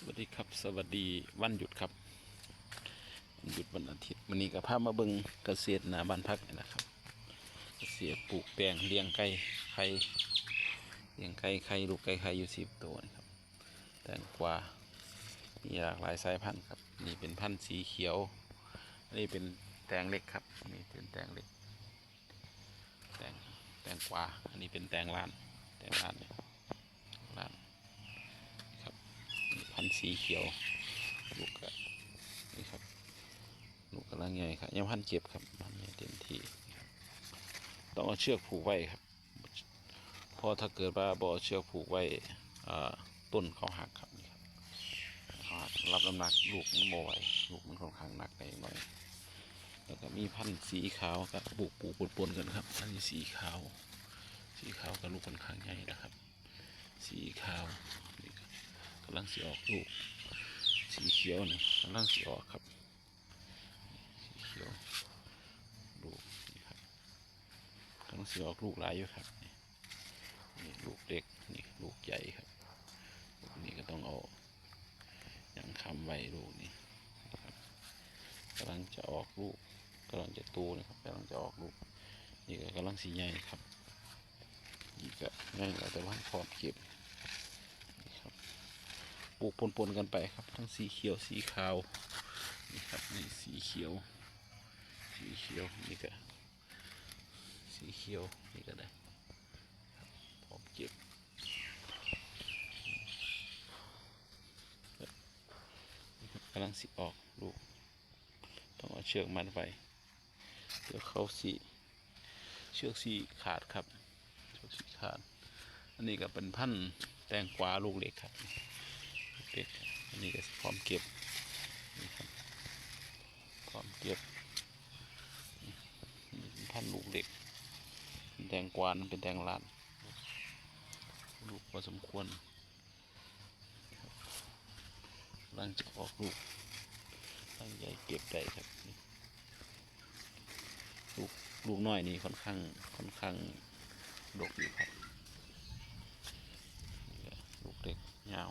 สวัสดีครับ สวัสดีวันหยุดครับวันหยุดวันอาทิตย์วันนี้ก็พามาเบิงเกษตรหนาบ้านพักนะครับ เกษตรปลูกแปลงเลี้ยงไก่ไข่เลี้ยงไก่ไข่ลูกไก่ไข่อยู่สิบตัวนะครับแตงกวามีหลากหลายสายพันธุ์ครับนี่เป็นพันธุ์สีเขียวอันนี้เป็นแตงเล็กครับนี่เป็นแตงเล็กแตงแตงกวาอันนี้เป็นแตงล้านแตงล้านเนี่ยล้าน ครับนี่พันธุ์ สีเขียว ลูกก็นี่ครับ ลูกกำลังใหญ่ครับ ยังพันเก็บครับพันใหญ่เต็มที่ต้องเอาเชือกผูกไว้ครับเพราะถ้าเกิดว่าบ่อเชือกผูกไว้ต้นเขาหักครับนี่ครับเขาหักรับน้ำหนักลูกมันโมไหวลูกมันค่อนข้างหนักไปหน่อยแล้วก็มีพันธุ์สีขาวกับปลูกปูกปนๆกันครับอันนี้สีขาว สีขาวกับลูกค่อนข้างใหญ่นะครับ สีขาว กำลังสีออกลูก สีเขียวนี่กำลังสีออกครับ สีเขียวลูกนี่ครับกำลังสีออกลูกหลายอยู่ครับนี่ลูกเล็กนี่ลูกใหญ่ครับลูกนี้ก็ต้องเอาอย่างคำไว้ลูกนี้นะครับกำลังจะออกลูกกำลังจะโตนะครับกำลังจะออกลูกนี่ก็กำลังสีใหญ่ครับนี่ก็ใหญ่แล้วแต่ว่าพร้อมเก็บ ปลูกปนๆกันไปครับ ทั้งสีเขียวสีขาวนี่ครับนี่สีเขียว สีเขียวนี่ก็สีเขียวนี่ก็ได้พร้อมเก็บกำลังสีออกลูกต้องเอาเชือกมัดไว้เดี๋ยวเขาสีเชือกสีขาดครับเชือกสีขาด อันนี้ก็เป็นพันธุ์แตงกวาลูกเล็กครับ เด็กอันนี้ก็พร้อมเก็บนี่ครับพร้อมเก็บนี่เป็นพันลูกเด็กเป็นแตงกวานเป็นแตงลานลูกพอสมควรรับกำลังจะออกลูกตั้งใหญ่เก็บได้ครับลูกลูกน้อยนี่ค่อนข้างค่อนข้างดกอยู่ครับลูกเล็กยาว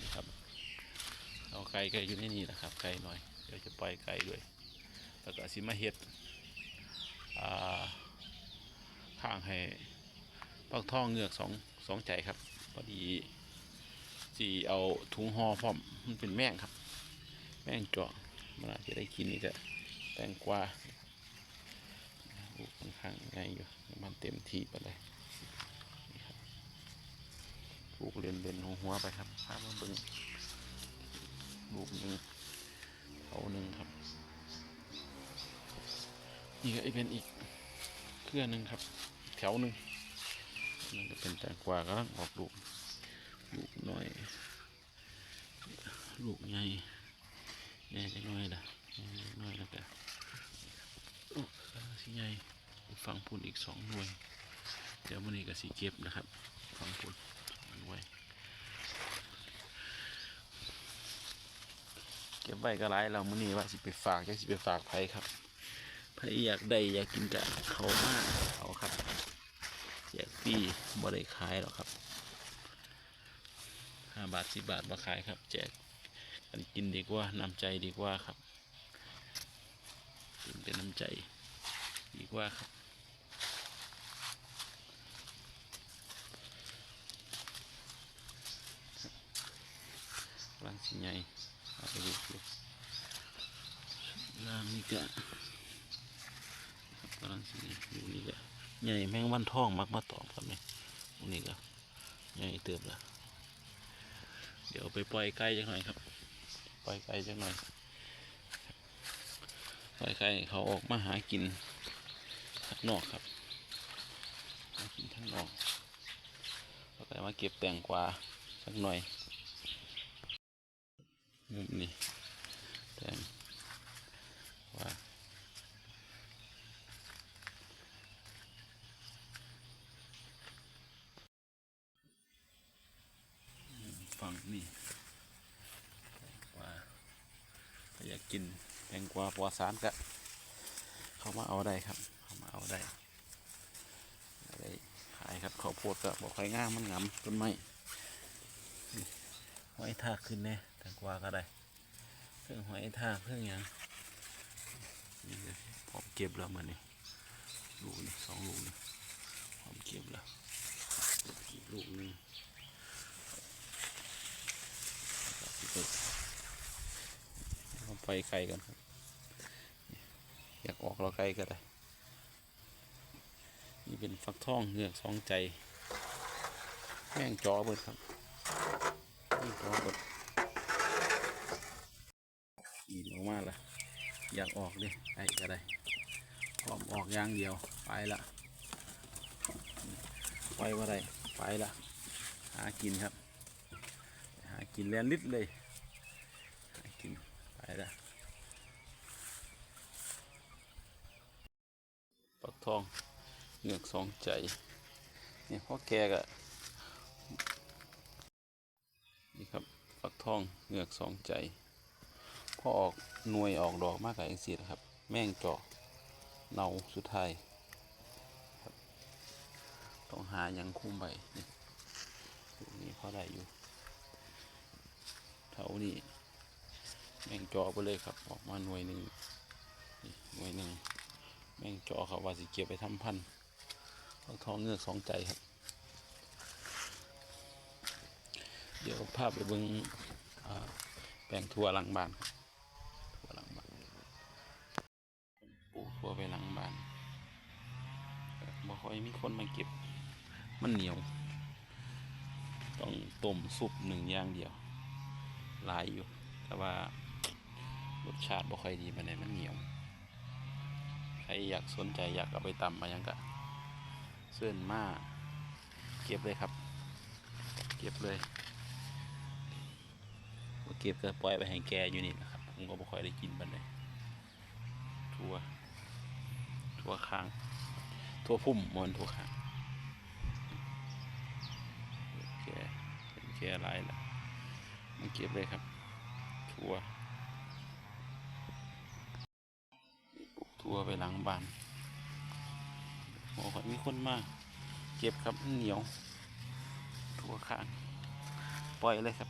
นี่ครับเอา ไก่ก่อยู่ในนี่นะครับ ไก่หน่อย เดี๋ยวจะปล่อยไก่ด้วย แล้วก็สิมาเฮ็ดข้างให้ปักท่อเงือกสองสองใจครับ พอดีสีเอาถุงห่อพร้อม มันเป็นแม่งครับ แม่งจาะมันอาจจะได้กินนี่ก็แตงกวาลูกค่อนข้างง่ายอยู่ มันเต็มที่ไปเลยปลูกเล่นเล่นหัวหัวๆไปครับพามาเบิ่ง หนึ่งเขาหนึ่งครับนี่ก็เป็นอีกเครือหนึ่งครับ แถวหนึ่งนั่นก็เป็นแตงกวากำลังออกลูกลูกน้อยลูกใหญ่ใหญ่จะน้อยละใหญ่จักน้อยแล้วก็ลูกสีใหญ่ฟังพูนอีกสองหน่วยเดี๋ยวมันนี้ก็สีเก็บนะครับฟังพูน มันไว้ เก็บไว้ก็หลายเรามื้อนี้ว่าสิไปฝากจะสิไปฝากไผครับไผอยากได้อยากกินกะเขามากเอาครับแจกฟรีบ่ได้ขายหรอกครับห้าบาทสิบบาทมาขายครับ แจกกันกินดีกว่านำใจดีกว่าครับกินเป็นน้ำใจดีกว่าครับกำลังสิใหญ่เอาไปดูดู ล่างนี่ก็ครับกำลังสิใหญ่ดูนี่ก็ใหญ่แมงวันทองมักมาตอมครับนี่ตรงนี้ก็ใหญ่เติบละเดี๋ยวไปปล่อยไก่จังหน่อยครับ ปล่อยไก่จังหน่อย ปล่อยไก่เขาออกมาหากินข้างนอกครับหากินข้างนอกแล้วก็มาเก็บแตงกวาสักหน่อยมุม นี้แตงว่าฝั่งนี่แตงกวาถ้าอยากกินแตงกวาปลอดสารก็เข้ามาเอาได้ครับ เข้ามาเอาได้ได้ขายครับข้าวโพดก็บอกใครงามมันงาต้นไม้นี่หอยทากขึ้นแน่ ตงกวาก็ได้เพิ่งหอยทากเพิ่งหยังนี่เลยพร้อมเก็บแล้วมันนี่ลูกนี่สองลูกนี่พร้อมเก็บแล้วอีกลูกหนึงไปเอาไปไกลกันครับ อยากออกเราไกลก็ได้ นี่เป็นฟักทองเหงือกสองใจ แม่งจอเบิดครับแม่งจอเบิดอีนออก มาละอยากออกดิไอ้ก็ได้พร้อมออกอย่างเดียวไปละไปว่าไรไปละหากินครับ หากินแลนลิดเลยหากินไปละฟักทองเหงือกสองใจเนี่ยพ่อแกก็นี่ครับฟักทองเหงือกสองใจ อออกหน่วยออกดอกมากกับเองสีนะครับ แม่งเจาะเนาสุดท้ายครับต้องหาหยังคุ้มใบนี่ลูกนี้พอได้อยู่เท่านี้แม่งจาะไปเลยครับออกมาหน่วยหนึ่งนี่หน่วยหนึ่งแม่งจาะเขาว่าสิเก็บไปทำพันธุ์ทองเงือกสองใจครับ เดี๋ยวภาพไปเบิ่งอ่าแปลงทั่วหลังบ้านครับ ค่อยมีคนมาเก็บ มันเหนียว ต้องต้มซุปหนึ่งอย่างเดียว หลายอยู่ แต่ว่ารสชาติบ่ค่อยดีปานมันเหนียว ใครอยากสนใจอยากเอาไปตำมายังกะเสื่อนมาก เก็บเลยครับ เก็บเลยบ่เก็บก็ปล่อยไปให้แกอยู่นี่นะครับ ผมก็ไม่ค่อยได้กินบันเลยทั่วทั่วข้าง ทั่วพุ่มมอนทั่วขางแกเป็นแกหลายละมันเก็บเลยครับ ทั่วทั่วไปหลังบ้านโอ้โหมีคนมาก เก็บครับเหนียว ทั่วข้าง ปล่อยเลยครับ